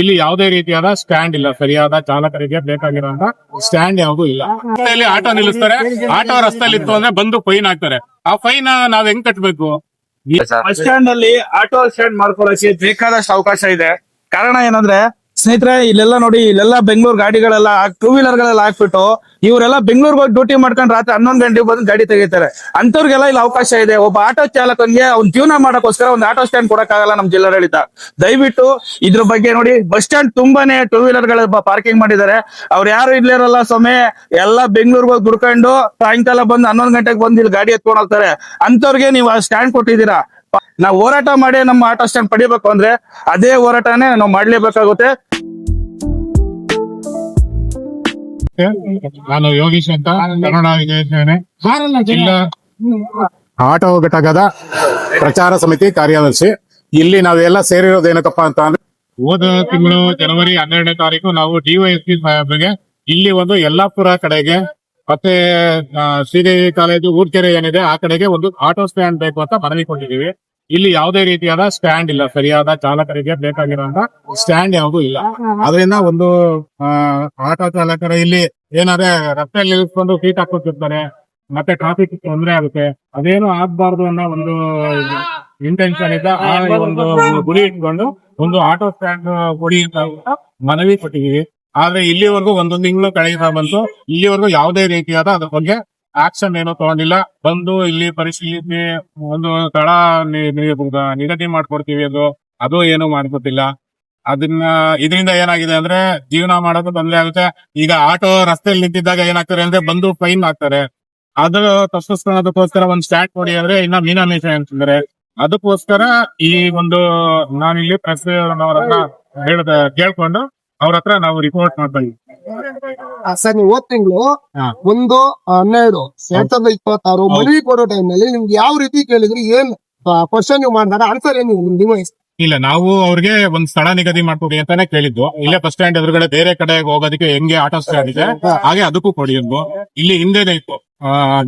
ಇಲ್ಲಿ ಯಾವುದೇ ರೀತಿಯಾದ ಸ್ಟ್ಯಾಂಡ್ ಇಲ್ಲ. ಸರಿಯಾದ ಚಾಲಕರಿಗೆ ಬೇಕಾಗಿರುವಂತ ಸ್ಟ್ಯಾಂಡ್ ಯಾವುದು ಇಲ್ಲ. ರಸ್ತೆಯಲ್ಲಿ ಆಟೋ ನಿಲ್ಲಿಸ್ತಾರೆ. ಆಟೋ ರಸ್ತೆಯಲ್ಲಿ ಇತ್ತು ಅಂದ್ರೆ ಬಂದು ಫೈನ್ ಹಾಕ್ತಾರೆ ಆ ಫೈನ್ ನಾವ್ ಹೆಂಗ್ ಕಟ್ಬೇಕು? ಬಸ್ ಸ್ಟ್ಯಾಂಡ್ ಅಲ್ಲಿ ಆಟೋ ಸ್ಟ್ಯಾಂಡ್ ಮಾಡ್ಕೊಳಕ್ಕೆ ಬೇಕಾದಷ್ಟು ಅವಕಾಶ ಇದೆ. ಕಾರಣ ಏನಂದ್ರೆ ಸ್ನೇಹಿತರೆ, ಇಲ್ಲೆಲ್ಲ ನೋಡಿ, ಇಲ್ಲೆಲ್ಲ ಬೆಂಗಳೂರು ಗಾಡಿಗಳೆಲ್ಲ ಟೂ ವೀಲರ್ ಗಳೆಲ್ಲ ಹಾಕ್ಬಿಟ್ಟು ಇವರೆಲ್ಲ ಬೆಂಗಳೂರಿಗೆ ಹೋಗಿ ಡ್ಯೂಟಿ ಮಾಡ್ಕೊಂಡು ರಾತ್ರಿ ಹನ್ನೊಂದು ಗಂಟೆಗೆ ಬಂದು ಗಾಡಿ ತೆಗಿತಾರೆ. ಅಂತವ್ರಿಗೆಲ್ಲ ಇಲ್ಲಿ ಅವಕಾಶ ಇದೆ. ಒಬ್ಬ ಆಟೋ ಚಾಲಕನಿಗೆ ಅವ್ನ ಜೀವನ ಮಾಡೋಕ್ಕೋಸ್ಕರ ಒಂದು ಆಟೋ ಸ್ಟ್ಯಾಂಡ್ ಕೊಡಕ್ಕಾಗಲ್ಲ ನಮ್ ಜಿಲ್ಲಾಡಳಿತ. ದಯವಿಟ್ಟು ಇದ್ರ ಬಗ್ಗೆ ನೋಡಿ, ಬಸ್ ಸ್ಟ್ಯಾಂಡ್ ತುಂಬಾನೇ ಟೂ ವೀಲರ್ಗಳ ಪಾರ್ಕಿಂಗ್ ಮಾಡಿದ್ದಾರೆ. ಅವ್ರು ಯಾರು ಇರ್ಲಿರಲ್ಲ ಸ್ವಾಮಿ, ಎಲ್ಲ ಬೆಂಗಳೂರಿಗೆ ಹೋಗಿ ದುಡ್ಕೊಂಡು ಸಾಯಂಕಾಲ ಬಂದು ಹನ್ನೊಂದು ಗಂಟೆಗೆ ಬಂದು ಇಲ್ಲಿ ಗಾಡಿ ಎತ್ಕೊಂಡು ಹೋಗ್ತಾರೆ. ಅಂತವ್ರಿಗೆ ನೀವು ಸ್ಟ್ಯಾಂಡ್ ಕೊಟ್ಟಿದ್ದೀರಾ? ನಾವು ಹೋರಾಟ ಮಾಡಿ ನಮ್ಮ ಆಟೋ ಸ್ಟ್ಯಾಂಡ್ ಪಡಿಬೇಕು ಅಂದ್ರೆ ಅದೇ ಹೋರಾಟನೇ ನಾವು ಮಾಡ್ಲೇಬೇಕಾಗುತ್ತೆ. ನಾನು ಯೋಗೀಶ್ ಅಂತ ಕನ್ನಡ ಜಿಲ್ಲಾ ಆಟೋ ಘಟಕದ ಪ್ರಚಾರ ಸಮಿತಿ ಕಾರ್ಯದರ್ಶಿ ಇಲ್ಲಿ ನಾವೆಲ್ಲ ಸೇರಿರೋದು ಏನಕ್ಕಪ್ಪ ಅಂತ ಅಂದ್ರೆ ಹೋದ ತಿಂಗಳು ಜನವರಿ ಹನ್ನೆರಡನೇ ತಾರೀಕು ನಾವು ಡಿವೈಎಸ್ಪಿ ಸಾಹೇಬ್ರಿಗೆ ಇಲ್ಲಿ ಒಂದು ಯಲ್ಲಾಪುರ ಕಡೆಗೆ ಮತ್ತೆ ಶ್ರೀದೇವಿ ಕಾಲೇಜು ಊರ್ಕೆರೆ ಏನಿದೆ ಆ ಕಡೆಗೆ ಒಂದು ಆಟೋ ಸ್ಟ್ಯಾಂಡ್ ಬೇಕು ಅಂತ ಮನವಿ ಕೊಟ್ಟಿದ್ದೀವಿ. ಇಲ್ಲಿ ಯಾವುದೇ ರೀತಿಯಾದ ಸ್ಟ್ಯಾಂಡ್ ಇಲ್ಲ. ಸರಿಯಾದ ಚಾಲಕರಿಗೆ ಬೇಕಾಗಿರುವಂತ ಸ್ಟ್ಯಾಂಡ್ ಯಾವುದು ಇಲ್ಲ. ಅದರಿಂದ ಒಂದು ಆ, ಆಟೋ ಚಾಲಕರು ಇಲ್ಲಿ ಏನಾದ್ರೆ ರಸ್ತೆಯಲ್ಲಿ ನಿಲ್ಲಿಸ್ಕೊಂಡು ಸೀಟ್ ಹಾಕೋತಿರ್ತಾರೆ ಮತ್ತೆ ಟ್ರಾಫಿಕ್ ತೊಂದರೆ ಆಗುತ್ತೆ. ಅದೇನು ಆಗ್ಬಾರ್ದು ಅನ್ನೋ ಒಂದು ಇಂಟೆನ್ಷನ್ ಇದ್ದ ಆ ಒಂದು ಗುರಿ ಇಟ್ಕೊಂಡು ಒಂದು ಆಟೋ ಸ್ಟ್ಯಾಂಡ್ ಗುಡಿ ಅಂತ ಮನವಿ ಕೊಟ್ಟಿದ್ದೀವಿ. ಆದ್ರೆ ಇಲ್ಲಿವರೆಗೂ ಒಂದೊಂದು ತಿಂಗಳು ಕಳೆಯುತ್ತಾ ಬಂತು. ಇಲ್ಲಿವರೆಗೂ ಯಾವುದೇ ರೀತಿಯಾದ ಅದ್ರ ಬಗ್ಗೆ ಆಕ್ಷನ್ ಏನೋ ತಗೊಂಡಿಲ್ಲ. ಬಂದು ಇಲ್ಲಿ ಪರಿಶೀಲಿಸಿ ಒಂದು ಸ್ಥಳ ನಿಗದಿ ಮಾಡ್ಕೊಡ್ತೀವಿ ಅದು. ಅದು ಏನು ಮಾಡ್ಕೊತಿಲ್ಲ ಅದನ್ನ ಇದರಿಂದ ಏನಾಗಿದೆ ಅಂದ್ರೆ ಜೀವನ ಮಾಡೋದು ತೊಂದರೆ ಆಗುತ್ತೆ. ಈಗ ಆಟೋ ರಸ್ತೆಯಲ್ಲಿ ನಿಂತಿದ್ದಾಗ ಏನಾಗ್ತಾರೆ ಅಂದ್ರೆ ಬಂದು ಫೈನ್ ಹಾಕ್ತಾರೆ. ಅದು ತಪ್ಪಿಸ್ಕೊಳ್ಳೋದಕ್ಕೋಸ್ಕರ ಒಂದು ಸ್ಟ್ಯಾಟ್ ಕೊಡಿ ಅಂದ್ರೆ ಇನ್ನ ಮೀನಾಮೇಷ ಅಂತಂದ್ರೆ. ಅದಕ್ಕೋಸ್ಕರ ಈ ಒಂದು ನಾನಿಲ್ಲಿ ಪ್ರೆಸ್ ಹತ್ರ ಹೇಳ್ದ ಕೇಳ್ಕೊಂಡು ಅವ್ರ ಹತ್ರ ನಾವು ರಿಪೋರ್ಟ್ ಮಾಡ್ತೀವಿ ಸರ್ ನೀವು ಹೋದ್ ತಿಂಗಳು. ಒಂದು ಹನ್ನೆರಡು ಎರಡ್ ಸಾವಿರದ ಇಪ್ಪತ್ತಾರು ಮನವಿ ಕೊಡೋ ಟೈಮ್ನಲ್ಲಿ ನಿಮ್ಗೆ ಯಾವ ರೀತಿ ಕೇಳಿದ್ರಿ ಏನ್ ಕ್ವಶನ್ ನೀವು ಮಾಡಿದಾಗ ಆನ್ಸರ್ ಏನು ನಿಮ್ಮ ಇಲ್ಲ ನಾವು ಅವ್ರಿಗೆ ಒಂದ್ ಸ್ಥಳ ನಿಗದಿ ಮಾಡ್ಕೊಡಿ ಅಂತಾನೆ ಕೇಳಿದ್ದು. ಇಲ್ಲೇ ಬಸ್ ಸ್ಟ್ಯಾಂಡ್ ಎದುರುಗಡೆ ಬೇರೆ ಕಡೆ ಹೋಗೋದಕ್ಕೆ ಹೆಂಗೆ ಆಟೋ ಸ್ಟ್ಯಾಂಡ್ ಇದೆ ಹಾಗೆ ಅದಕ್ಕೂ ಕೊಡಿ ಅಂದ್ವು ಇಲ್ಲಿ ಹಿಂದೆ ಇತ್ತು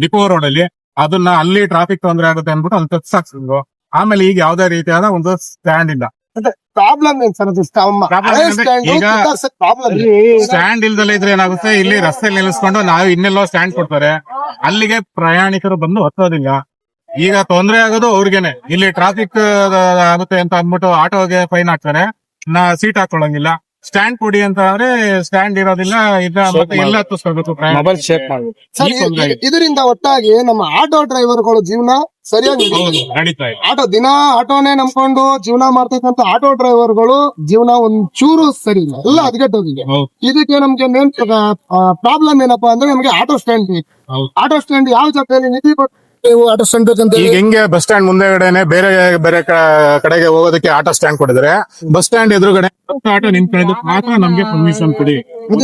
ಡಿಪೋ ರೋಡ್ ಅಲ್ಲಿ ಅದನ್ನ ಅಲ್ಲಿ ಟ್ರಾಫಿಕ್ ತೊಂದರೆ ಆಗುತ್ತೆ ಅನ್ಬಿಟ್ಟು ಅಲ್ಲಿ ತತ್ಸಾಕ್ಸಿದ್ರು ಆಮೇಲೆ ಈಗ ಯಾವ್ದೇ ರೀತಿಯಾದ ಒಂದು ಸ್ಟ್ಯಾಂಡ್ ಇಲ್ಲ. ಪ್ರಾಬ್ಲಮ್ ಏನ್ ಸರ್ ಅದು ಸ್ಟ್ಯಾಂಡ್ ಇಲ್ದಲೆ ಇದ್ರೆ ಏನಾಗುತ್ತೆ? ಇಲ್ಲಿ ರಸ್ತೆಯಲ್ಲಿ ನಿಲ್ಲಿಸ್ಕೊಂಡು ನಾವು ಇನ್ನೆಲ್ಲೋ ಸ್ಟ್ಯಾಂಡ್ ಕೊಡ್ತಾರೆ. ಅಲ್ಲಿಗೆ ಪ್ರಯಾಣಿಕರು ಬಂದು ಹತ್ತೋದಿಲ್ಲ ಈಗ ತೊಂದರೆ ಆಗೋದು ಅವ್ರಿಗೆನೆ. ಇಲ್ಲಿ ಟ್ರಾಫಿಕ್ ಆಗುತ್ತೆ ಅಂತ ಅಂದ್ಬಿಟ್ಟು ಆಟೋಗೆ ಫೈನ್ ಹಾಕ್ತಾರೆ. ನಾ ಸೀಟ್ ಹಾಕೊಳ್ಳಂಗಿಲ್ಲ. ಸ್ಟ್ಯಾಂಡ್ ಕೊಡಿ ಅಂತ ಅಂದ್ರೆ ಸ್ಟ್ಯಾಂಡ್ ಇರೋದಿಲ್ಲ ಇಲ್ಲ ಮತ್ತೆ ಎಲ್ಲ ಹತ್ತಿಸ್ಕೋಬೇಕು ಮೊಬೈಲ್ ಶೇಪ್ ಸರ್ ಇದರಿಂದ ಒಟ್ಟಾಗಿ ನಮ್ಮ ಆಟೋ ಡ್ರೈವರ್ಗಳು ಜೀವನ ಸರಿಯಾಗಿ. ನಡೀತಾ ಇದೆ. ಆಟೋ ದಿನ ಆಟೋನೇ ನಂಬ್ಕೊಂಡು ಜೀವನ ಮಾಡ್ತಕ್ಕಂತ ಆಟೋ ಡ್ರೈವರ್ಗಳು ಜೀವನ ಒಂದ್ ಚೂರು ಸರಿ ಇಲ್ಲ. ಎಲ್ಲ ಹದಗೆಟ್ಟೋಗಿದೆ. ಹೌದು. ಇದಕ್ಕೆ ನಮ್ಗೆ ಮೇನ್ ಪ್ರಾಬ್ಲಮ್ ಏನಪ್ಪಾ ಅಂದ್ರೆ ನಮ್ಗೆ ಆಟೋ ಸ್ಟ್ಯಾಂಡ್ ಬೇಕು. ಹೌದು. ಆಟೋ ಸ್ಟ್ಯಾಂಡ್ ಯಾವ ಜಾಗದಲ್ಲಿ ನಿಧಿ ಕೊಟ್ಟು ನೀವು ಆಟೋ ಸ್ಟ್ಯಾಂಡ್ ಬೇಕಂತ ಈಗ ಹೆಂಗೆ ಬಸ್ ಸ್ಟ್ಯಾಂಡ್ ಮುಂದೆಗಡೆನೆ ಬೇರೆ ಬೇರೆ ಕಡೆಗೆ ಹೋಗೋದಕ್ಕೆ ಆಟೋ ಸ್ಟ್ಯಾಂಡ್ ಕೊಡಿದ್ರೆ ಬಸ್ ಸ್ಟ್ಯಾಂಡ್ ಎದುರುಗಡೆ ಆಟೋ ನಿಂತ್ಕೊಳ್ಳೋದಕ್ಕೆ ಮಾತ್ರ ನಮ್ಗೆ ಪರ್ಮಿಷನ್ ಕೊಡಿ.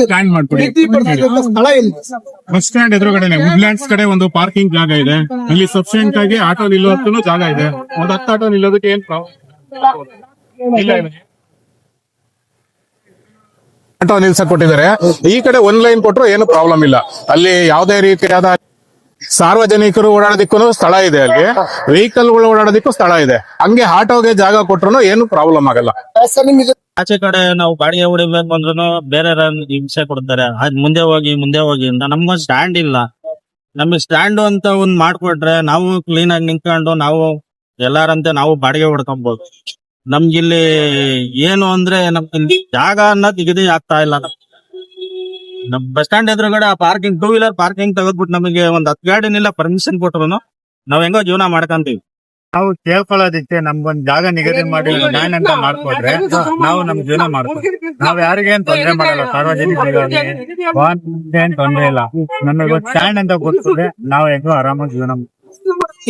ಸ್ಟ್ಯಾಂಡ್ ಮಾಡ್ಕೊಡಿ. ಸ್ಥಳ ಇಲ್ಲ. ಬಸ್ ಸ್ಟ್ಯಾಂಡ್ ಎದುರುಗಡೆನೆ ವುಡ್ಲ್ಯಾಂಡ್ಸ್ ಕಡೆ ಒಂದು ಪಾರ್ಕಿಂಗ್ ಜಾಗ ಇದೆ. ಅಲ್ಲಿ ಸಫಿಶಿಯಂಟ್ ಆಗಿ ಆಟೋ ನಿಲ್ಲೋದಕ್ಕೂ ಜಾಗ ಇದೆ. ಒಂದ್ ಹತ್ತು ಆಟೋ ನಿಲ್ಲೋದಕ್ಕೆ ಏನ್ ಪ್ರಾಬ್ಲಮ್ ಆಟೋ ನಿಲ್ಸಕ್ ಕೊಟ್ಟಿದ್ದಾರೆ. ಈ ಕಡೆ ಒಂದ್ ಲೈನ್ ಕೊಟ್ರು ಏನು ಪ್ರಾಬ್ಲಮ್ ಇಲ್ಲ. ಅಲ್ಲಿ ಯಾವುದೇ ರೀತಿಯಾದ ಸಾರ್ವಜನಿಕರು ಓಡಾಡೋದಕ್ಕೂ ಸ್ಥಳ ಇದೆ ಅಲ್ಲಿ. ವೆಹಿಕಲ್ಗಳು ಓಡಾಡೋದಕ್ಕೂ ಸ್ಥಳ ಇದೆ. ಹಂಗೆ ಆಟೋಗೆ ಜಾಗ ಕೊಟ್ರು ಏನು ಪ್ರಾಬ್ಲಮ್ ಆಗಲ್ಲ. ಆಚೆ ಕಡೆ ನಾವು ಬಾಡಿಗೆ ಹೊಡಿಬೇಕು ಅಂದ್ರೂ ಬೇರೆ ಹಿಂಸೆ ಕೊಡ್ತಾರೆ. ಅದ್ ಮುಂದೆ ಹೋಗಿ ಮುಂದೆ ಹೋಗಿ ಅಂತ. ನಮ್ಗೊಂದ್ ಸ್ಟ್ಯಾಂಡ್ ಇಲ್ಲ. ನಮಗೆ ಸ್ಟ್ಯಾಂಡ್ ಅಂತ ಒಂದ್ ಮಾಡ್ಕೊಟ್ರೆ ನಾವು ಕ್ಲೀನ್ ಆಗಿ ನಿಂತ್ಕೊಂಡು ನಾವು ಎಲ್ಲಾರಂತೆ ನಾವು ಬಾಡಿಗೆ ಹೊಡ್ಕೊಬಹುದು ನಮ್ಗಿಲ್ಲಿ ಏನು ಅಂದ್ರೆ ನಮ್ಗೆ ಜಾಗ ಅನ್ನ ತೆಗೆದೇ ಆಗ್ತಾ ಇಲ್ಲ ನಮ್ಗೆ. ನಮ್ ಬಸ್ ಸ್ಟ್ಯಾಂಡ್ ಎದುರುಗಡೆ ಆ ಪಾರ್ಕಿಂಗ್ ಟೂ ವೀಲರ್ ಪಾರ್ಕಿಂಗ್ ತೆಗೆದ್ಬಿಟ್ಟು ನಮಗೆ ಒಂದ್ ಹತ್ತು ಇಲ್ಲ ಪರ್ಮಿಷನ್ ಕೊಟ್ರು ನಾವ್ ಹೆಂಗೋ ಜೀವನ ಮಾಡ್ಕೊಂತೀವಿ. ನಾವು ಕೇಳ್ಕೊಳ್ಳೋದಿಕ್ಕೆ ನಮ್ಗೊಂದ್ ಜಾಗ ನಿಗದಿ ಮಾಡಿ ಲ್ಯಾಂಡ್ ಅಂತ ಮಾಡ್ಕೊಟ್ರೆ ನಾವು ನಮ್ ಜೀವನ ಮಾಡ್ತೀವಿ ನಾವ್ ಯಾರಿಗೇನ್ ತೊಂದ್ರೆ ಮಾಡಲ್ಲ ಸಾರ್ವಜನಿಕ ಏನ್ ತೊಂದ್ರೆ ಇಲ್ಲ. ನಮಗೆ ಸ್ಟ್ಯಾಂಡ್ ಅಂತ ಗೊತ್ತಿದೆ ನಾವ್ ಹೆಂಗೋ ಆರಾಮಾಗಿ ಜೀವನ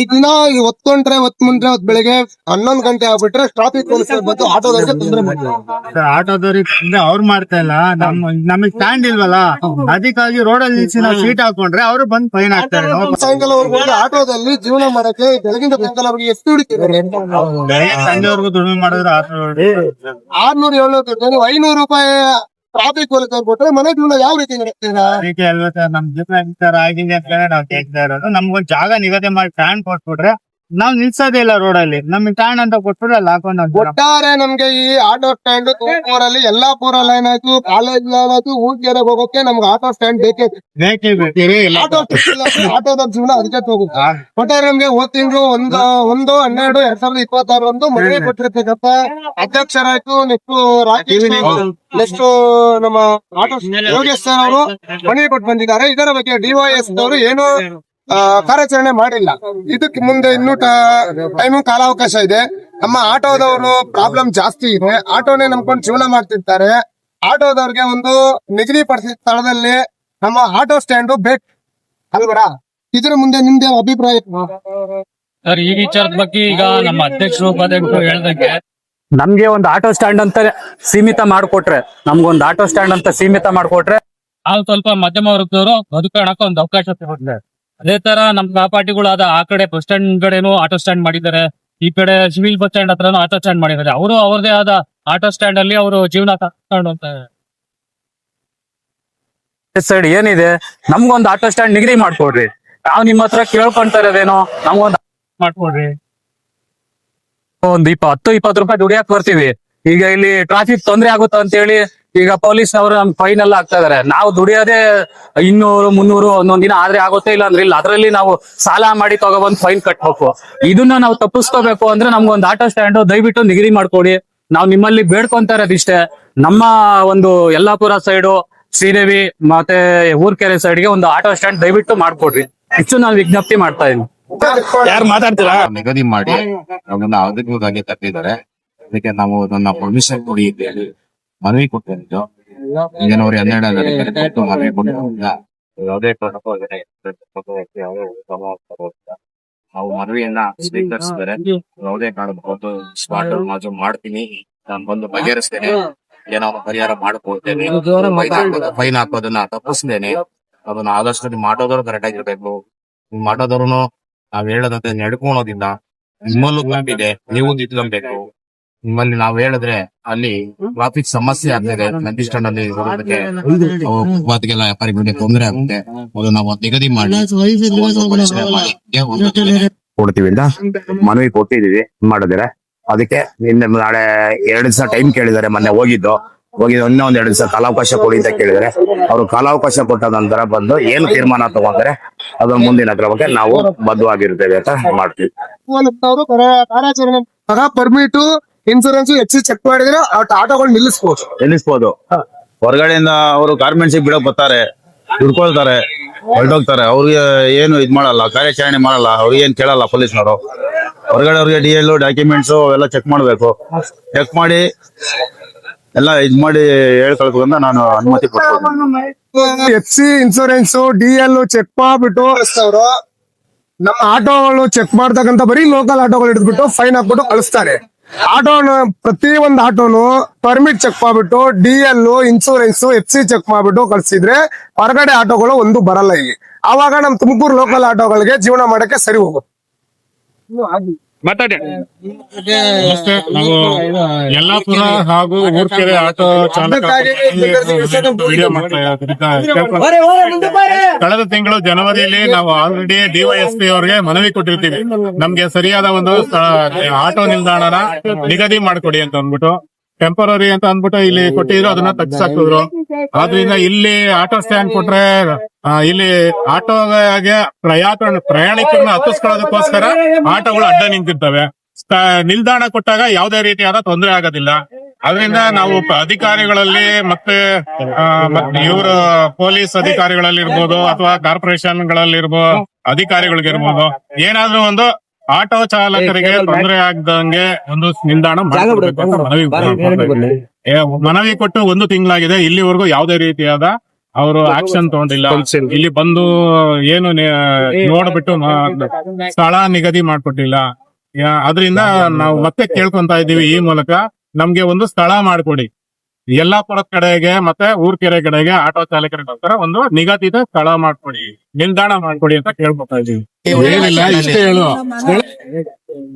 ಮಾಡ್ತೀವಿ. ಒತ್ತೊಂಡ್ರೆ ಒತ್ ಮುಂದ್ರೆ ಒತ್ ಬೆಳಿಗ್ಗೆ ಹನ್ನೊಂದ್ ಗಂಟೆ ಆಗ್ಬಿಟ್ರೆ ಟ್ರಾಫಿಕ್ ಪೊಲೀಸ್ ಬಂದು ಆಟೋದವ್ರಿಗೆ ತೊಂದರೆ ಮಾಡ್ತಾರೆ. ಆಟೋದವ್ರಿಗೆ ಅಂದ್ರೆ ಅವ್ರು ಮಾಡ್ತಾ ಇಲ್ಲ. ನಮ್ ನಮಗ್ ಸ್ಟ್ಯಾಂಡ್ ಇಲ್ವಲ್ಲ? ಅದಕ್ಕಾಗಿ ರೋಡಲ್ಲಿ ನಿಲ್ಸಿ ನಾವು ಸೀಟ್ ಹಾಕೊಂಡ್ರೆ ಅವ್ರು ಬಂದ್ ಫೈನ್ ಹಾಕ್ತಾರೆ ಸಾಯಂಕಾಲ ಸಾಯಂಕಾಲವರೆಗೂ ಒಂದು ಆಟೋದಲ್ಲಿ ಜೀವನ ಮಾಡಕ್ಕೆ ಬೆಳಗಿಂದ ಅವ್ರಿಗೆ ಎಷ್ಟು ಹಿಡಿತಿದ್ದಾರೆ ಸಂಜೆವರೆಗೂ ದುಡಿಮೆ ಮಾಡಿದ್ರೆ ಆಟೋ ಆರ್ನೂರು ಏಳ್ನೂರು ಐನೂರು ರೂಪಾಯಿ ಟ್ರಾಫಿಕ್ ಪೊಲೀಸ್ ಕೊಟ್ಟರೆ ಮನೆ ಜೀವನ ಯಾವ ರೀತಿ ನಡೆಸ್ತೀರಾ ಅಲ್ವಾ ಸರ್? ನಮ್ ಜೀವನ ಈ ತರ ಆಗಿದೆ ಅಂತ ನಾವು ಕೇಳ್ತಾ ಇರೋದು. ನಮ್ಗೊಂದು ಜಾಗ ನಿಗದಿ ಮಾಡಿ ಸ್ಟ್ಯಾಂಡ್ ಕೊಟ್ಬಿಟ್ರೆ ನಾವ್ ನಿಲ್ಸೋದೇ ಇಲ್ಲ ರೋಡಲ್ಲಿ ನಮ್ಗೆ ಸ್ಟ್ಯಾಂಡ್ ಅಂತ ಕೊಟ್ಬಿಟ್ಟು ಅಲ್ಲಿ ಹಾಕೊಂಡು ಹೋಗ್ತಾರೆ. ಒಟ್ಟಾರೆ ನಮ್ಗೆ ಈ ಆಟೋ ಸ್ಟ್ಯಾಂಡ್ ತುಮಕೂರಲ್ಲಿ ಲೈನ್ ಆಯ್ತು ಕಾಲೇಜ್ ಲೈನ್ ಆಯ್ತು ಊರ್ಗೆರೆಗೆ ಹೋಗೋಕೆ ನಮ್ಗೆ ಆಟೋ ಸ್ಟ್ಯಾಂಡ್ ಬೇಕೇ ಬೇಕು. ಆಟೋ ಆಟೋದ ಜೀವನ ಅದಕ್ಕೆ ಹೋಗುತ್ತೆ ಒಟ್ಟಾರೆ ನಮ್ಗೆ ಹೋದ್ ತಿಂಗಳು ಒಂದು ಒಂದು ಹನ್ನೆರಡು ಎರಡ್ ಸಾವಿರದ ಇಪ್ಪತ್ತಾರರಂದು ಮನವಿ ಕೊಟ್ಟಿರ್ತಕ್ಕಂತ ಅಧ್ಯಕ್ಷರಾಯ್ತು ನೆಕ್ಸ್ಟ್ ರಾಕೇಶ್ ನೆಕ್ಸ್ಟ್ ನಮ್ಮ ಆಟೋ ಯೋಗೇಶ್ ಸರ್ ಅವರು ಮನೆ ಕೊಟ್ಟು ಬಂದಿದ್ದಾರೆ. ಇದರ ಬಗ್ಗೆ ಡಿವೈಎಸ್ ಅವರು ಏನು ಕಾರ್ಯಾಚರಣೆ ಮಾಡಿಲ್ಲ. ಇದಕ್ಕೆ ಮುಂದೆ ಇನ್ನೂ ಟೈಮು ಕಾಲಾವಕಾಶ ಇದೆ. ನಮ್ಮ ಆಟೋದವರು ಪ್ರಾಬ್ಲಮ್ ಜಾಸ್ತಿ ಇದೆ. ಆಟೋನೇ ನಂಬ್ಕೊಂಡು ಜೀವನ ಮಾಡ್ತಿರ್ತಾರೆ. ಆಟೋದವ್ರಿಗೆ ಒಂದು ನಿಗದಿಪಡಿಸಿದ ಸ್ಥಳದಲ್ಲಿ ನಮ್ಮ ಆಟೋ ಸ್ಟ್ಯಾಂಡು ಬೇಕು. ಅಲ್ವರ? ಇದ್ರ ಮುಂದೆ ನಿಮ್ದೆ ಅಭಿಪ್ರಾಯ ಸರ್ ಈ ವಿಚಾರದ ಬಗ್ಗೆ ಈಗ ನಮ್ಮ ಅಧ್ಯಕ್ಷರು ಉಪಾಧ್ಯಕ್ಷರು ಹೇಳ್ದಂಗೆ ನಮ್ಗೆ ಒಂದು ಆಟೋ ಸ್ಟ್ಯಾಂಡ್ ಅಂತ ಸೀಮಿತ ಮಾಡ್ಕೊಟ್ರೆ ನಮ್ಗೊಂದು ಆಟೋ ಸ್ಟ್ಯಾಂಡ್ ಅಂತ ಸೀಮಿತ ಮಾಡ್ಕೊಟ್ರೆ ನಾವು ಸ್ವಲ್ಪ ಮಧ್ಯಮ ವರ್ಗದವರು ಬದುಕೋಣಕ್ಕೆ ಒಂದು ಅವಕಾಶ ಕೊಡ್ತಾರೆ ಅದೇ ತರ ನಮ್ ಸಹಪಾಠಿಗಳಾದ ಆ ಕಡೆ ಬಸ್ ಸ್ಟ್ಯಾಂಡ್ ಕಡೆನೂ ಆಟೋ ಸ್ಟ್ಯಾಂಡ್ ಮಾಡಿದ್ದಾರೆ. ಈ ಕಡೆ ಸಿವಿಲ್ ಬಸ್ ಸ್ಟ್ಯಾಂಡ್ ಹತ್ರನೂ ಆಟೋ ಸ್ಟ್ಯಾಂಡ್ ಮಾಡಿದ್ದಾರೆ. ಅವರು ಅವ್ರದೇ ಆದ ಆಟೋ ಸ್ಟ್ಯಾಂಡ್ ಅಲ್ಲಿ ಅವರು ಜೀವನ ಹೋಗ್ತಾರೆ ಸೈಡ್ ಏನಿದೆ? ನಮ್ಗೊಂದು ಆಟೋ ಸ್ಟ್ಯಾಂಡ್ ನಿಗದಿ ಮಾಡ್ಕೊಡ್ರಿ. ನಾವ್ ನಿಮ್ ಹತ್ರ ಕೇಳ್ಕೊಂತ ಇರೋದೇನೋ ನಮ್ಗೊಂದು ಮಾಡ್ಕೊಡ್ರಿ. ಒಂದ್ ಇಪ್ಪ ಹತ್ತು ಇಪ್ಪತ್ತು ರೂಪಾಯಿ ದುಡಿಯಾಕ್ ಬರ್ತೀವಿ. ಈಗ ಇಲ್ಲಿ ಟ್ರಾಫಿಕ್ ತೊಂದರೆ ಆಗುತ್ತೆ ಅಂತ ಹೇಳಿ ಈಗ ಪೊಲೀಸ್ ಅವರು ನಮ್ ಫೈನ್ ಎಲ್ಲ ಆಗ್ತಾ ಇದಾರೆ. ನಾವು ದುಡಿಯೋದೇ ಇನ್ನೂರು ಮುನ್ನೂರು ಒಂದೊಂದ್ ದಿನ ಆದ್ರೆ ಆಗುತ್ತೆ ಇಲ್ಲ ಅಂದ್ರೆ ಇಲ್ಲ. ಅದರಲ್ಲಿ ನಾವು ಸಾಲ ಮಾಡಿ ತಗೊಬಂದ್ ಫೈನ್ ಕಟ್ಬೇಕು. ಇದನ್ನ ನಾವು ತಪ್ಪಿಸ್ಕೋಬೇಕು ಅಂದ್ರೆ ನಮ್ಗೊಂದು ಆಟೋ ಸ್ಟ್ಯಾಂಡ್ ದಯವಿಟ್ಟು ನಿಗದಿ ಮಾಡ್ಕೊಡಿ. ನಾವು ನಿಮ್ಮಲ್ಲಿ ಬೇಡ್ಕೊಂತ ಇರೋದಿಷ್ಟೇ ನಮ್ಮ ಒಂದು ಯಲ್ಲಾಪುರ ಸೈಡು ಶ್ರೀದೇವಿ ಮತ್ತೆ ಊರ್ಕೆರೆ ಸೈಡ್ಗೆ ಒಂದು ಆಟೋ ಸ್ಟ್ಯಾಂಡ್ ದಯವಿಟ್ಟು ಮಾಡ್ಕೊಡ್ರಿ. ಹೆಚ್ಚು ನಾನು ವಿಜ್ಞಪ್ತಿ ಮಾಡ್ತಾ ಇದೀನಿ ಯಾರು ಮಾತಾಡ್ತೀರಾ? ನಿಗದಿ ಮಾಡಿ ನಮ್ಮನ್ನ ಅವಧಿಗೆ ತಪ್ಪಿದ್ದಾರೆ ಅದಕ್ಕೆ ನಾವು ನನ್ನ ಪರ್ಮಿಷನ್ ಕೊಡಿ ಅಂತ ಹೇಳಿ ಮನವಿ ಕೊಟ್ಟಿದ್ದು. ಜನವರಿ ಹನ್ನೆರಡನೇ ತಾರೀಕು ಮನವಿ ಕೊಟ್ಟಿಲ್ಲ ಯಾವುದೇ ಕಾರಣಕ್ಕೂ ಅದನ್ನ ಯಾವುದೇ ಕ್ರಮ. ನಾವು ಮನವಿಯನ್ನ ಸ್ವೀಕರಿಸಿದರೆ ಯಾವುದೇ ಕಾರಣಕ್ಕೂ ಸ್ಪಾಟ್ ಮಾಜು ಮಾಡ್ತೀನಿ. ನಾನು ಬಂದು ಬಗೆಹರಿಸ್ತೇನೆ. ಏನೋ ಪರಿಹಾರ ಮಾಡ್ಕೊಳ್ತೇನೆ. ಫೈನ್ ಹಾಕೋದನ್ನ ತಪ್ಪಿಸ್ತೇನೆ. ಅದನ್ನ ಆದಷ್ಟು ನಿಮ್ ಆಟೋದವ್ರು ಕರೆಕ್ಟ್ ಆಗಿರ್ಬೇಕು. ನಿಮ್ ಆಟೋದವ್ರು ನಾವ್ ಹೇಳದಂತೆ ನಡ್ಕೊಳೋದಿಲ್ಲ ನಿಮ್ಮಲ್ಲೂ ತಪ್ಪಿದೆ ನೀವು ನಿಂತ್ಕೊಬೇಕು ನಿಮ್ಮಲ್ಲಿ ನಾವ್ ಹೇಳಿದ್ರೆ ಅಲ್ಲಿ ಟ್ರಾಫಿಕ್ ಸಮಸ್ಯೆ ಆಗ್ತದೆ ನಂದಿ ಸ್ಟ್ಯಾಂಡ್ ಅಲ್ಲಿ ವ್ಯಾಪಾರಿಗಳಿಗೆ ತೊಂದರೆ ಆಗುತ್ತೆ. ಅದು ನಾವು ಒಂದ್ ನಿಗದಿ ಮಾಡಿ. ಒಂದು ಒಂದು ಕೊಡ್ತೀವಿ ಅಂತ ಮನವಿ ಕೊಟ್ಟಿದೀವಿ ಮಾಡಿದ್ರೆ ಅದಕ್ಕೆ ನಿನ್ನೆ ನಾಳೆ ಎರಡ್ ದಿವಸ ಟೈಮ್ ಕೇಳಿದ್ದಾರೆ ಮೊನ್ನೆ ಹೋಗಿದ್ದು. ಹೋಗಿದ್ದು ಇನ್ನೂ ಒಂದ್ ಎರಡು ದಿವಸ ಕಾಲಾವಕಾಶ ಕೊಡಿ ಅಂತ ಕೇಳಿದ್ರೆ ಅವರು ಕಾಲಾವಕಾಶ ಕೊಟ್ಟ ನಂತರ ಬಂದು ಏನು ತೀರ್ಮಾನ ತಗೊಂಡ್ರೆ ಅದರ ಮುಂದಿನ ಕ್ರಮಕ್ಕೆ ನಾವು ಬದ್ಧವಾಗಿರ್ತೇವೆ ಅಂತ ಮಾಡ್ತೀವಿ. ಪರ್ಮಿಟ್ ಇನ್ಸೂರೆನ್ಸ್ ಹೆಚ್ಚು ಚೆಕ್ ಮಾಡಿದ್ರೆ ಆಟೋಗಳು ನಿಲ್ಲಿಸ್ಬೋದು. ನಿಲ್ಲಿಸ್ಬೋದು. ಹೊರಗಡೆಯಿಂದ ಅವರು ಗಾರ್ಮೆಂಟ್ಸ್ ಬಿಡೋಕ್ ಬರ್ತಾರೆ ದುಡ್ಕೊಳ್ತಾರೆ ಹೊರಟೋಗ್ತಾರೆ. ಅವ್ರಿಗೆ ಏನು ಇದ್ ಮಾಡಲ್ಲ ಕಾರ್ಯಾಚರಣೆ ಮಾಡಲ್ಲ ಅವ್ರಿಗೆ ಏನ್ ಕೇಳಲ್ಲ ಪೊಲೀಸ್ನವರು. ಹೊರಗಡೆ ಅವ್ರಿಗೆ ಡಿ ಎಲ್ ಡಾಕ್ಯುಮೆಂಟ್ಸ್ ಅವೆಲ್ಲ ಚೆಕ್ ಮಾಡ್ಬೇಕು. ಚೆಕ್ ಮಾಡಿ ಎಲ್ಲ ಇದ್ ಮಾಡಿ ಹೇಳ್ಕೊಳ್ಬೇಕು ಅಂತ ನಾನು ಅನುಮತಿ ಕೊಡ್ತೀನಿ. F C insurance D L check ಮಾಡ್ಬಿಟ್ಟು ಅವರು ನಮ್ಮ ಆಟೋಗಳು ಚೆಕ್ ಮಾಡ್ತಕ್ಕಂತ ಬರೀ ಲೋಕಲ್ ಆಟೋಗಳು ಹಿಡಿದ್ಬಿಟ್ಟು ಫೈನ್ ಹಾಕ್ಬಿಟ್ಟು ಕಳಿಸ್ತಾರೆ. ಆಟೋನ, ಪ್ರತಿ ಒಂದು ಆಟೋನು ಪರ್ಮಿಟ್ ಚೆಕ್ ಮಾಡ್ಬಿಟ್ಟು D L insurance F C check ಮಾಡ್ಬಿಟ್ಟು ಕಳ್ಸಿದ್ರೆ ಹೊರಗಡೆ ಆಟೋಗಳು ಒಂದು ಬರಲ್ಲ ಇಲ್ಲಿ. ಆವಾಗ ನಮ್ ತುಮಕೂರು ಲೋಕಲ್ ಆಟೋಗಳಿಗೆ ಜೀವನ ಮಾಡಕ್ಕೆ ಸರಿ ಹೋಗುತ್ತೆ. ಮಾತಾಡಿ ನಮಸ್ತೆ ನಾವು ಯಲ್ಲಾಪುರ ಹಾಗೂ ಊರ್ಕೆರೆ ಆಟೋ ಚಾಲಕ ವಿಡಿಯೋ ಮಾಡ್ತಾ ಇರೋದ್ರಿಂದ ಕಳೆದ ತಿಂಗಳು ಜನವರಿಯಲ್ಲಿ ನಾವು ಆಲ್ರೆಡಿ ಡಿವೈಎಸ್ಪಿ ಅವರಿಗೆ ಮನವಿ ಕೊಟ್ಟಿರ್ತೀವಿ ನಮ್ಗೆ ಸರಿಯಾದ ಒಂದು ಆಟೋ ನಿಲ್ದಾಣನ ನಿಗದಿ ಮಾಡ್ಕೊಡಿ ಅಂತ ಅಂದ್ಬಿಟ್ಟು ಟೆಂಪರರಿ ಅಂತ ಅಂದ್ಬಿಟ್ಟು ಇಲ್ಲಿ ಕೊಟ್ಟಿದ್ರು ಅದನ್ನ ತಗ್ಸಾಕಿದ್ರು ಆದ್ರಿಂದ ಇಲ್ಲಿ ಆಟೋ ಸ್ಟ್ಯಾಂಡ್ ಕೊಟ್ರೆ ಇಲ್ಲಿ ಆಟೋಗೆ ಪ್ರಯಾಣ ಪ್ರಯಾಣಿಕರನ್ನ ಹತ್ತಿಸ್ಕೊಳ್ಳೋದಕ್ಕೋಸ್ಕರ ಆಟೋಗಳು ಅಡ್ಡ ನಿಂತಿರ್ತವೆ. ನಿಲ್ದಾಣ ಕೊಟ್ಟಾಗ ಯಾವುದೇ ರೀತಿಯಾದ ತೊಂದರೆ ಆಗೋದಿಲ್ಲ. ಅದರಿಂದ ನಾವು ಅಧಿಕಾರಿಗಳಲ್ಲಿ ಮತ್ತೆ ಇವರು ಪೊಲೀಸ್ ಅಧಿಕಾರಿಗಳಲ್ಲಿ ಇರ್ಬೋದು ಅಥವಾ ಕಾರ್ಪೊರೇಷನ್ ಗಳಲ್ಲಿರ್ಬೋದು ಅಧಿಕಾರಿಗಳಿಗಿರ್ಬೋದು ಏನಾದ್ರೂ ಒಂದು ಆಟೋ ಚಾಲಕರಿಗೆ ತೊಂದರೆ ಆಗದಂಗೆ ಒಂದು ನಿಲ್ದಾಣ ಮನವಿ ಮನವಿ ಕೊಟ್ಟು ಒಂದು ತಿಂಗಳಾಗಿದೆ. ಇಲ್ಲಿವರೆಗೂ ಯಾವುದೇ ರೀತಿಯಾದ ಅವರು ಆಕ್ಷನ್ ತಗೊಂಡಿಲ್ಲ. ಇಲ್ಲಿ ಬಂದು ಏನು ನೋಡ್ಬಿಟ್ಟು ಸ್ಥಳ ನಿಗದಿ ಮಾಡ್ಕೊಟ್ಟಿಲ್ಲ. ಅದರಿಂದ ನಾವು ಮತ್ತೆ ಕೇಳ್ಕೊಂತ ಇದೀವಿ ಈ ಮೂಲಕ. ನಮ್ಗೆ ಒಂದು ಸ್ಥಳ ಮಾಡ್ಕೊಡಿ. ಯಲ್ಲಾಪುರ ಕಡೆಗೆ ಮತ್ತೆ ಊರ್ಕೆರೆ ಕಡೆಗೆ ಆಟೋ ಚಾಲಕರಿಗೋಸ್ಕರ ಒಂದು ನಿಗದಿತ ಸ್ಥಳ ಮಾಡ್ಕೊಡಿ ನಿಲ್ದಾಣ ಮಾಡ್ಕೊಡಿ ಅಂತ ಕೇಳ್ಕೊತಾ ಇದೀವಿ ಏನಿಲ್ಲ ಇಷ್ಟೇ ಹೇಳು.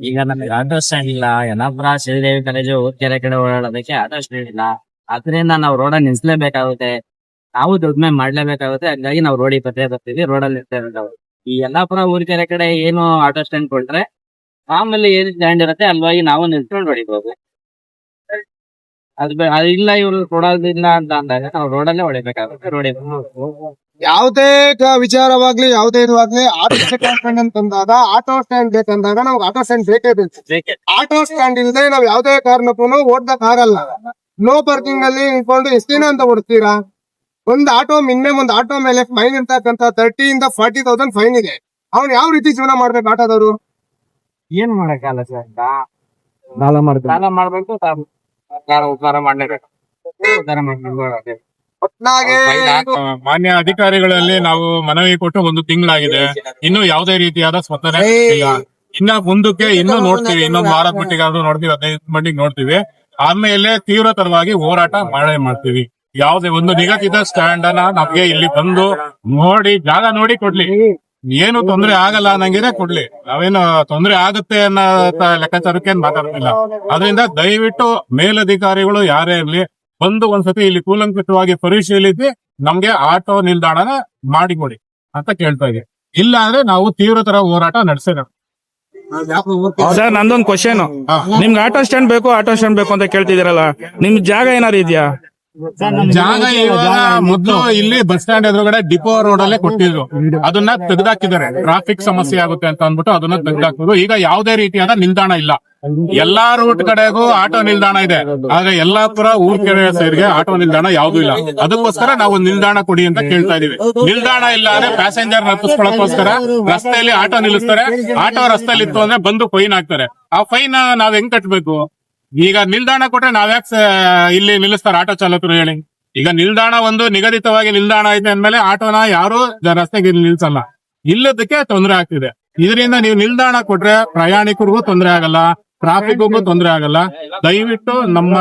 ಈಗ ನಮಗೆ ಆಟೋ ಸ್ಟ್ಯಾಂಡ್ ಇಲ್ಲ ಯಲ್ಲಾಪುರ ಶ್ರೀದೇವಿ ಕಾಲೇಜು ಕೆರೆ ಕಡೆ ಓಡಾಡೋದಕ್ಕೆ ಆಟೋ ಸ್ಟ್ಯಾಂಡ್ ಇಲ್ಲ. ಅದರಿಂದ ನಾವು ರೋಡ ನಿಲ್ಸ್ಲೇಬೇಕಾಗುತ್ತೆ. ನಾವು ದುಡ್ಮೆ ಮಾಡ್ಲೇಬೇಕಾಗುತ್ತೆ. ಹಂಗಾಗಿ ನಾವು ರೋಡಿ ಬರ್ತೇ ಬರ್ತೀವಿ ರೋಡಲ್ಲಿ ಇರ್ತೇವೆ ನಾವು ಈ ಯಲ್ಲಾಪುರ ಊರ್ಕೆರೆ ಕಡೆ ಏನು ಆಟೋ ಸ್ಟ್ಯಾಂಡ್ ಕೊಟ್ರೆ ಆಮೇಲೆ ಏನ್ ಸ್ಟ್ಯಾಂಡ್ ಇರುತ್ತೆ ಅಲ್ವಾಗಿ ನಾವು ನಿಲ್ಸ್ಕೊಂಡು ಹೊಡಿಬೋದು. ಅದ್ ಇಲ್ಲ ಇವ್ರು ಕೊಡೋದಿಲ್ಲ ಅಂತ ಅಂದಾಗ ನಾವು ರೋಡಲ್ಲೇ ಹೊಡಿಬೇಕಾಗುತ್ತೆ ರೋಡ್ ಯಾವುದೇ ಕ- ವಿಚಾರವಾಗ್ಲಿ ಯಾವುದೇ ಇದು ಆಗ್ಲಿ ಆಟೋ ಸ್ಟ್ಯಾಂಡ್ ಅಂತಂದಾಗ ಆಟೋ ಸ್ಟ್ಯಾಂಡ್ ಬೇಕಂದಾಗ ನಮ್ಗೆ ಆಟೋ ಸ್ಟ್ಯಾಂಡ್ ಬೇಕೇ ಬೇಕು. ಬೇಕೇ. ಆಟೋ ಸ್ಟ್ಯಾಂಡ್ ಇಲ್ಲದೆ ನಾವ್ ಯಾವುದೇ ಕಾರಣಕ್ಕೂ ಓಡ್ದಕ್ ಆಗಲ್ಲ ನೋ ಪಾರ್ಕಿಂಗ್ ಅಲ್ಲಿ ನಿಂತ್ಕೊಂಡು ಎಷ್ಟು ದಿನ ಅಂತ ಹೊಡ್ತೀರಾ ಒಂದ್ ಆಟೋ ಮಿನ್ನೆ ಒಂದ್ ಆಟೋ ಮೇಲೆ ಫೈನ್ ಇರ್ತಕ್ಕಂತ ತರ್ಟಿ ಇಂದ ಫಾರ್ಟಿ ತೌಸಂಡ್ ಫೈನ್ ಇದೆ. ಅವ್ನ್ ಯಾವ ರೀತಿ ಜೀವನ ಮಾಡ್ಬೇಕು ಆಟೋದವರು? ಏನ್ ಮಾಡಕ್ಕಲ್ಲ ಸರ್ ಸಾಲ ಮಾಡ್ಬೇಕು. ಸಾಲ ಮಾಡ್ಬೇಕು ತಾ- ಸಾಲ ಉದ್ಧಾರ ಮಾಡಲೇಬೇಕು ಉದ್ಧಾರ ಮಾನ್ಯ ಅಧಿಕಾರಿಗಳಲ್ಲಿ ನಾವು ಮನವಿ ಕೊಟ್ಟು ಒಂದು ತಿಂಗಳಾಗಿದೆ. ಇನ್ನು ಯಾವುದೇ ರೀತಿಯಾದ ಸ್ಪಂದನೆ ಇಲ್ಲ. ಇನ್ನ ಮುಂದಕ್ಕೆ ಇನ್ನೂ ನೋಡ್ತೀವಿ. ಇನ್ನೊಂದು ವಾರ ಮಟ್ಟಿಗಾದ್ರೂ ನೋಡ್ತೀವಿ. ಹದಿನೈದು ಮಟ್ಟಿಗೆ ನೋಡ್ತೀವಿ. ಆಮೇಲೆ ತೀವ್ರತರವಾಗಿ ಹೋರಾಟ ಮಾಡೇ ಮಾಡ್ತೀವಿ. ಯಾವುದೇ ಒಂದು ನಿಗದಿತ ಸ್ಟ್ಯಾಂಡ್ ಅನ್ನ ನಮ್ಗೆ ಇಲ್ಲಿ ಬಂದು ನೋಡಿ ಜಾಗ ನೋಡಿ ಕೊಡ್ಲಿ. ಏನು ತೊಂದ್ರೆ ಆಗಲ್ಲ ಅನ್ನಂಗಿದ್ರೆ ಕೊಡ್ಲಿ. ನಾವೇನು ತೊಂದ್ರೆ ಆಗುತ್ತೆ ಅನ್ನೋ ಲೆಕ್ಕಾಚಾರಕ್ಕೆ ಏನ್ ಮಾತಾಡ್ತಿಲ್ಲ. ಅದರಿಂದ ದಯವಿಟ್ಟು ಮೇಲಧಿಕಾರಿಗಳು ಯಾರೇ ಇರ್ಲಿ ಬಂದು ಒಂದ್ಸತಿ ಇಲ್ಲಿ ಕೂಲಂಕಿತವಾಗಿ ಪರಿಶೀಲಿಸಿ ನಮ್ಗೆ ಆಟೋ ನಿಲ್ದಾಣನ ಮಾಡಿಕೊಡಿ ಅಂತ ಕೇಳ್ತಾ ಇದೆ ಇಲ್ಲ ಅಂದ್ರೆ ನಾವು ತೀವ್ರತರ ಹೋರಾಟ ನಡೆಸೋಣ ಸರ್ ನಂದೊಂದು ಕ್ವಶನ್. ನಿಮ್ಗೆ ಆಟೋ ಸ್ಟ್ಯಾಂಡ್ ಬೇಕು ಆಟೋ ಸ್ಟ್ಯಾಂಡ್ ಬೇಕು ಅಂತ ಕೇಳ್ತಿದ್ದೀರಲ್ಲ. ನಿಮ್ ಜಾಗ ಏನಾರು ಇದೆಯಾ? ಜಾಗ ಇವಾಗ ಮೊದಲು ಇಲ್ಲಿ ಬಸ್ ಸ್ಟ್ಯಾಂಡ್ ಎದುರುಗಡೆ ಡಿಪೋ ರೋಡ್ ಅಲ್ಲೇ ಕೊಟ್ಟಿದ್ರು ಅದನ್ನ ತೆಗೆದಾಕಿದ್ದಾರೆ. ಟ್ರಾಫಿಕ್ ಸಮಸ್ಯೆ ಆಗುತ್ತೆ ಅಂತ ಅಂದ್ಬಿಟ್ಟು ಅದನ್ನ ತೆಗೆದಾಕಿದ್ರು. ಈಗ ಯಾವುದೇ ರೀತಿಯಾದ ನಿಲ್ದಾಣ ಇಲ್ಲ. ಎಲ್ಲಾ ರೂಟ್ ಕಡೆಗೂ ಆಟೋ ನಿಲ್ದಾಣ ಇದೆ. ಆಗ ಯಲ್ಲಾಪುರ ಊರ್ ಕೆರೆ ಸೈಡ್ಗೆ ಆಟೋ ನಿಲ್ದಾಣ ಯಾವ್ದು ಇಲ್ಲ. ಅದಕ್ಕೋಸ್ಕರ ನಾವು ನಿಲ್ದಾಣ ಕೊಡಿ ಅಂತ ಕೇಳ್ತಾ ಇದೀವಿ. ನಿಲ್ದಾಣ ಇಲ್ಲ ಅಂದ್ರೆ ಪ್ಯಾಸೆಂಜರ್ ಹತ್ತಿಸ್ಕೊಳಕ್ಕೋಸ್ಕರ ರಸ್ತೆಯಲ್ಲಿ ಆಟೋ ನಿಲ್ಲಿಸ್ತಾರೆ. ಆಟೋ ರಸ್ತೆಯಲ್ಲಿ ಇತ್ತು ಅಂದ್ರೆ ಬಂದು ಫೈನ್ ಹಾಕ್ತಾರೆ. ಆ ಫೈನ್ ನಾವ್ ಹೆಂಗ್ ಕಟ್ಬೇಕು? ಈಗ ನಿಲ್ದಾಣ ಕೊಟ್ರೆ ನಾವ್ಯಾಕೆ ಇಲ್ಲಿ ನಿಲ್ಲಿಸ್ತಾರೆ ಆಟೋ ಚಾಲಕರು ಹೇಳಿ? ಈಗ ನಿಲ್ದಾಣ ಒಂದು ನಿಗದಿತವಾಗಿ ನಿಲ್ದಾಣ ಐತೆ ಅಂದ್ಮೇಲೆ ಆಟೋನ ಯಾರು ರಸ್ತೆಗೆ ನಿಲ್ಸಲ್ಲ. ಇಲ್ಲದಕ್ಕೆ ತೊಂದರೆ ಆಗ್ತಿದೆ. ಇದರಿಂದ ನೀವು ನಿಲ್ದಾಣ ಕೊಟ್ರೆ ಪ್ರಯಾಣಿಕರಿಗೂ ತೊಂದರೆ ಆಗಲ್ಲ ಟ್ರಾಫಿಕ್ಗೂ ತೊಂದರೆ ಆಗಲ್ಲ. ದಯವಿಟ್ಟು ನಮ್ಮ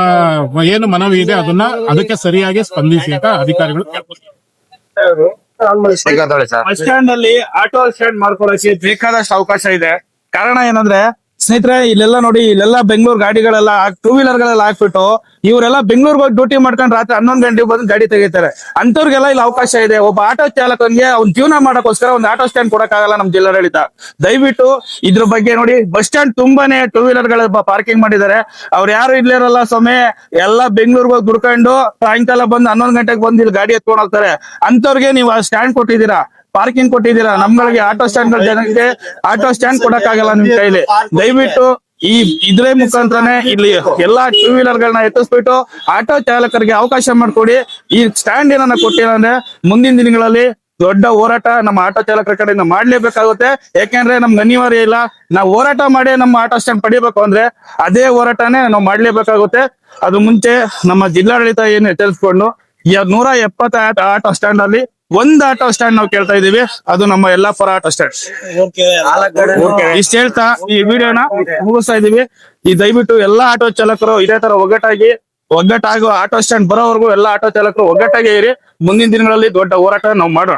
ಏನು ಮನವಿ ಇದೆ ಅದನ್ನ ಅದಕ್ಕೆ ಸರಿಯಾಗಿ ಸ್ಪಂದಿಸಿ ಅಂತ ಅಧಿಕಾರಿಗಳು. ಬಸ್ ಸ್ಟ್ಯಾಂಡ್ ಅಲ್ಲಿ ಆಟೋ ಸ್ಟ್ಯಾಂಡ್ ಮಾಡ್ಕೊಳ್ಳೋಕೆ ಬೇಕಾದಷ್ಟು ಅವಕಾಶ ಇದೆ. ಕಾರಣ ಏನಂದ್ರೆ ಸ್ನೇಹಿತರೆ, ಇಲ್ಲೆಲ್ಲ ನೋಡಿ, ಇಲ್ಲೆಲ್ಲ ಬೆಂಗಳೂರು ಗಾಡಿಗಳೆಲ್ಲ ಟೂ ವೀಲರ್ ಗಳೆಲ್ಲ ಹಾಕ್ಬಿಟ್ಟು ಇವರೆಲ್ಲ ಬೆಂಗಳೂರಿಗೆ ಹೋಗಿ ಡ್ಯೂಟಿ ಮಾಡ್ಕೊಂಡು ರಾತ್ರಿ ಹನ್ನೊಂದು ಗಂಟೆಗೆ ಬಂದು ಗಾಡಿ ತೆಗಿತಾರೆ. ಅಂತವ್ರಿಗೆಲ್ಲ ಇಲ್ಲಿ ಅವಕಾಶ ಇದೆ. ಒಬ್ಬ ಆಟೋ ಚಾಲಕನಿಗೆ ಅವ್ನ ಜೀವನ ಮಾಡೋಕ್ಕೋಸ್ಕರ ಒಂದು ಆಟೋ ಸ್ಟ್ಯಾಂಡ್ ಕೊಡಕ್ಕಾಗಲ್ಲ ನಮ್ ಜಿಲ್ಲಾಡಳಿತ. ದಯವಿಟ್ಟು ಇದ್ರ ಬಗ್ಗೆ ನೋಡಿ, ಬಸ್ ಸ್ಟ್ಯಾಂಡ್ ತುಂಬಾನೇ ಟೂ ವೀಲರ್ಗಳ ಪಾರ್ಕಿಂಗ್ ಮಾಡಿದ್ದಾರೆ. ಅವ್ರು ಯಾರು ಇರ್ಲಿರಲ್ಲ ಸ್ವಾಮಿ, ಎಲ್ಲ ಬೆಂಗಳೂರಿಗೆ ಹೋಗಿ ದುಡ್ಕೊಂಡು ಸಾಯಂಕಾಲ ಬಂದು ಹನ್ನೊಂದು ಗಂಟೆಗೆ ಬಂದು ಇಲ್ಲಿ ಗಾಡಿ ಎತ್ಕೊಂಡು ಹೋಗ್ತಾರೆ. ಅಂತವ್ರಿಗೆ ನೀವು ಆ ಸ್ಟ್ಯಾಂಡ್ ಕೊಟ್ಟಿದ್ದೀರಾ? ಪಾರ್ಕಿಂಗ್ ಕೊಟ್ಟಿದ್ದೀರಾ? ನಮ್ಗಳಿಗೆ ಆಟೋ ಸ್ಟ್ಯಾಂಡ್ ಜನಕ್ಕೆ ಆಟೋ ಸ್ಟ್ಯಾಂಡ್ ಕೊಡಕ್ಕಾಗಲ್ಲ ನಿಮ್ ಕೈಲಿ. ದಯವಿಟ್ಟು ಈ ಇದ್ರೆ ಮುಖಾಂತರನೇ ಇಲ್ಲಿ ಎಲ್ಲಾ ಟೂ ವೀಲರ್ ಗಳನ್ನ ಎತ್ತಿಸ್ಬಿಟ್ಟು ಆಟೋ ಚಾಲಕರಿಗೆ ಅವಕಾಶ ಮಾಡ್ಕೊಡಿ. ಈ ಸ್ಟ್ಯಾಂಡ್ ಏನನ್ನ ಕೊಟ್ಟಿಲ್ಲ ಅಂದ್ರೆ ಮುಂದಿನ ದಿನಗಳಲ್ಲಿ ದೊಡ್ಡ ಹೋರಾಟ ನಮ್ಮ ಆಟೋ ಚಾಲಕರ ಕಡೆಯಿಂದ ಮಾಡ್ಲೇಬೇಕಾಗುತ್ತೆ. ಯಾಕೆಂದ್ರೆ ನಮ್ಗೆ ಅನಿವಾರ್ಯ ಇಲ್ಲ. ನಾವು ಹೋರಾಟ ಮಾಡಿ ನಮ್ಮ ಆಟೋ ಸ್ಟ್ಯಾಂಡ್ ಪಡಿಬೇಕು ಅಂದ್ರೆ ಅದೇ ಹೋರಾಟನೇ ನಾವು ಮಾಡ್ಲೇಬೇಕಾಗುತ್ತೆ. ಅದು ಮುಂಚೆ ನಮ್ಮ ಜಿಲ್ಲಾಡಳಿತ ಏನು ಎಚ್ಚರಿಸ್ಕೊಂಡು ಈ ನೂರ ಎಪ್ಪತ್ತ ಆಟೋ ಸ್ಟ್ಯಾಂಡ್ ಅಲ್ಲಿ ಒಂದ್ ಆಟೋ ಸ್ಟ್ಯಾಂಡ್ ನಾವು ಕೇಳ್ತಾ ಇದೀವಿ ಅದು ನಮ್ಮ ಯಲ್ಲಾಪುರ ಆಟೋ ಸ್ಟ್ಯಾಂಡ್. ಇಷ್ಟ ಹೇಳ್ತಾ ಈ ವಿಡಿಯೋನ ಮುಗಿಸ್ತಾ ಇದೀವಿ ಈ ದಯವಿಟ್ಟು ಎಲ್ಲಾ ಆಟೋ ಚಾಲಕರು ಇದೇ ತರ ಒಗ್ಗಟ್ಟಾಗಿ ಒಗ್ಗಟ್ಟಾಗುವ ಆಟೋ ಸ್ಟ್ಯಾಂಡ್ ಬರೋವರೆಗೂ ಎಲ್ಲಾ ಆಟೋ ಚಾಲಕರು ಒಗ್ಗಟ್ಟಾಗಿ ಇರಿ. ಮುಂದಿನ ದಿನಗಳಲ್ಲಿ ದೊಡ್ಡ ಹೋರಾಟ ನಾವು ಮಾಡೋಣ.